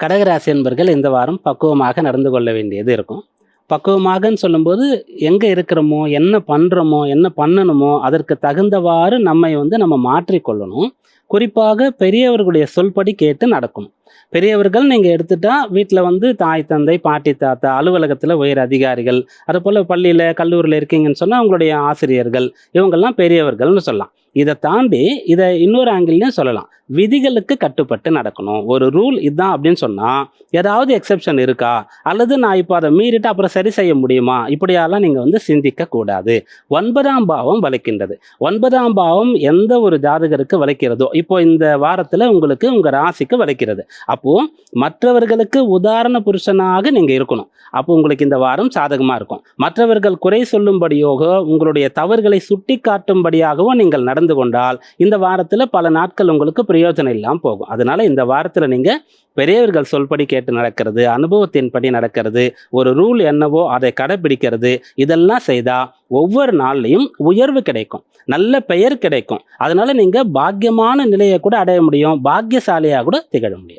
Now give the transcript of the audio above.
கடகராசி என்பர்கள் இந்த வாரம் பக்குவமாக நடந்து கொள்ள வேண்டியது இருக்கும். பக்குவமாகன்னு சொல்லும்போது எங்கே இருக்கிறோமோ என்ன பண்ணுறோமோ என்ன பண்ணணுமோ அதற்கு தகுந்தவாறு நம்மை வந்து நம்ம மாற்றிக்கொள்ளணும். குறிப்பாக பெரியவர்களுடைய சொல்படி கேட்டு நடக்கணும் பெரியவர்கள் நீங்கள் எடுத்துட்டா வீட்டில் வந்து தாய் தந்தை பாட்டி தாத்தா அலுவலகத்தில் உயர் அதிகாரிகள் அதுபோல் பள்ளியில் கல்லூரியில் இருக்கீங்கன்னு சொன்னால் அவங்களுடைய ஆசிரியர்கள் இவங்கெல்லாம் பெரியவர்கள்னு சொல்லலாம். இதை தாண்டி இதை இன்னொரு ஆங்கிள்லையும் சொல்லலாம். விதிகளுக்கு கட்டுப்பட்டு நடக்கணும். ஒரு ரூல் இதுதான் அப்படின்னு சொன்னால் ஏதாவது எக்ஸெப்ஷன் இருக்கா? அல்லது நான் இப்போ அதை மீறிட்டு அப்புறம் சரி செய்ய முடியுமா? இப்படியெல்லாம் நீங்கள் வந்து சிந்திக்க கூடாது ஒன்பதாம் பாவம் வலிக்கின்றது. ஒன்பதாம் பாவம் எந்த ஒரு ஜாதகருக்கு வலிக்கிறதோ இப்போ இந்த வாரத்தில் உங்களுக்கு உங்கள் ராசிக்கு வலிக்கிறது. அப்போது மற்றவர்களுக்கு உதாரண புருஷனாக நீங்கள் இருக்கணும். அப்போ உங்களுக்கு இந்த வாரம் சாதகமாக இருக்கும். மற்றவர்கள் குறை சொல்லும்படியாக உங்களுடைய தவறுகளை சுட்டி காட்டும்படியாகவோ நீங்கள் நடந்து கொண்டால் இந்த வாரத்தில் பல நாட்கள் உங்களுக்கு பிரயோஜனம் இல்லாமல் போகும். அதனால் இந்த வாரத்தில் நீங்கள் பெரியவர்கள் சொல்படி கேட்டு நடக்கிறது அனுபவத்தின்படி நடக்கிறது ஒரு ரூல் என்னவோ அதை கடைபிடிக்கிறது இதெல்லாம் செய்தால் ஒவ்வொரு நாள்லையும் உயர்வு கிடைக்கும் நல்ல பெயர் கிடைக்கும். அதனால நீங்கள் பாக்கியமான நிலையை கூட அடைய முடியும் பாக்கியசாலியாக கூட திகழ முடியும்.